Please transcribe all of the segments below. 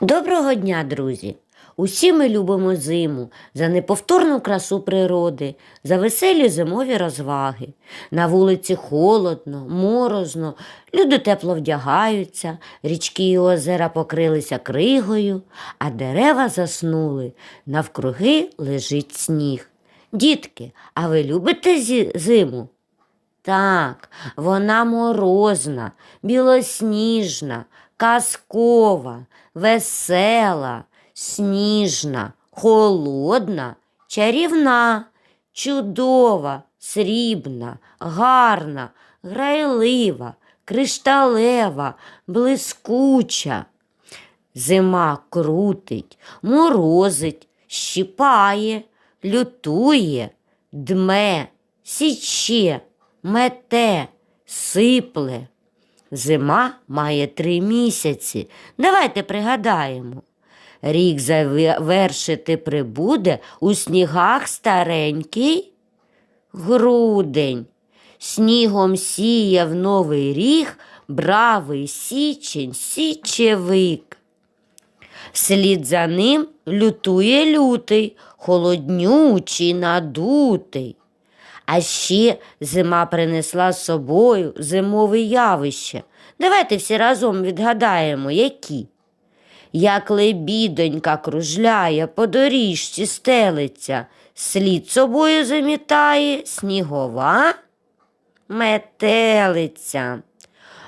Доброго дня, друзі! Усі ми любимо зиму за неповторну красу природи, за веселі зимові розваги. На вулиці холодно, морозно, люди тепло вдягаються, річки і озера покрилися кригою, а дерева заснули, навкруги лежить сніг. Дітки, а ви любите зиму? Так, вона морозна, білосніжна, казкова, весела, сніжна, холодна, чарівна, чудова, срібна, гарна, грайлива, кришталева, блискуча. Зима крутить, морозить, щипає, лютує, дме, січе, мете, сипле. Зима має три місяці. Давайте пригадаємо. Рік завершити прибуде у снігах старенький грудень. Снігом сіяв новий ріг, бравий січень, січевик. Слід за ним лютує лютий, холоднючий, надутий. А ще зима принесла з собою зимове явище. Давайте всі разом відгадаємо, які. Як лебідонька кружляє, по доріжці стелиться, слід собою замітає снігова метелиця.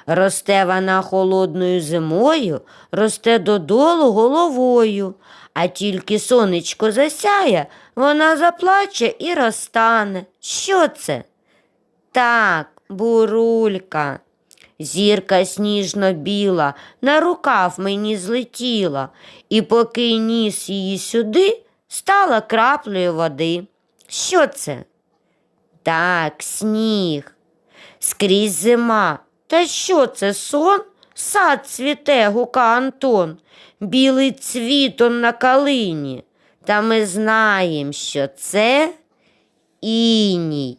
Росте вона холодною зимою, росте додолу головою, а тільки сонечко засяє, вона заплаче і розтане. Що це? Так, бурулька. Зірка сніжно-біла на рукав мені злетіла, і поки ніс її сюди, стала краплею води. Що це? Так, сніг. Скрізь зима. Та що це сон? Сад цвіте, гука Антон, білий цвітон на калині. Та ми знаємо, що це іній.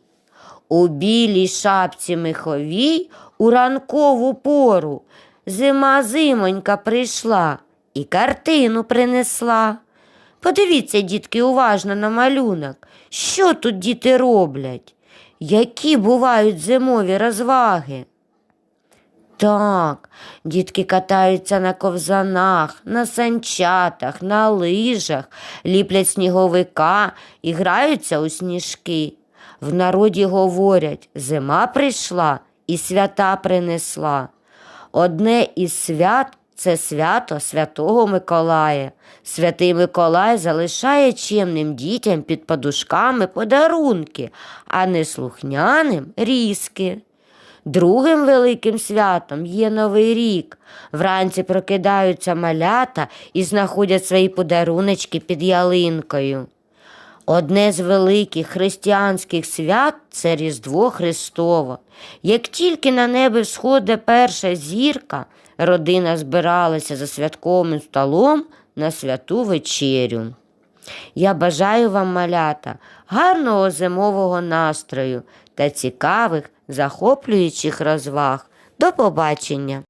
У білій шапці меховій у ранкову пору зима зимонька прийшла і картину принесла. Подивіться, дітки, уважно на малюнок, що тут діти роблять, які бувають зимові розваги. Так, дітки катаються на ковзанах, на санчатах, на лижах, ліплять сніговика і граються у сніжки. В народі говорять, зима прийшла і свята принесла. Одне із свят це свято Святого Миколая. Святий Миколай залишає чемним дітям під подушками подарунки, а неслухняним різки. Другим великим святом є Новий рік. Вранці прокидаються малята і знаходять свої подаруночки під ялинкою. Одне з великих християнських свят це Різдво Христово. Як тільки на небі всходить перша зірка, родина збиралася за святковим столом на святу вечерю. Я бажаю вам, малята, гарного зимового настрою та цікавих, захоплюючих розваг. До побачення!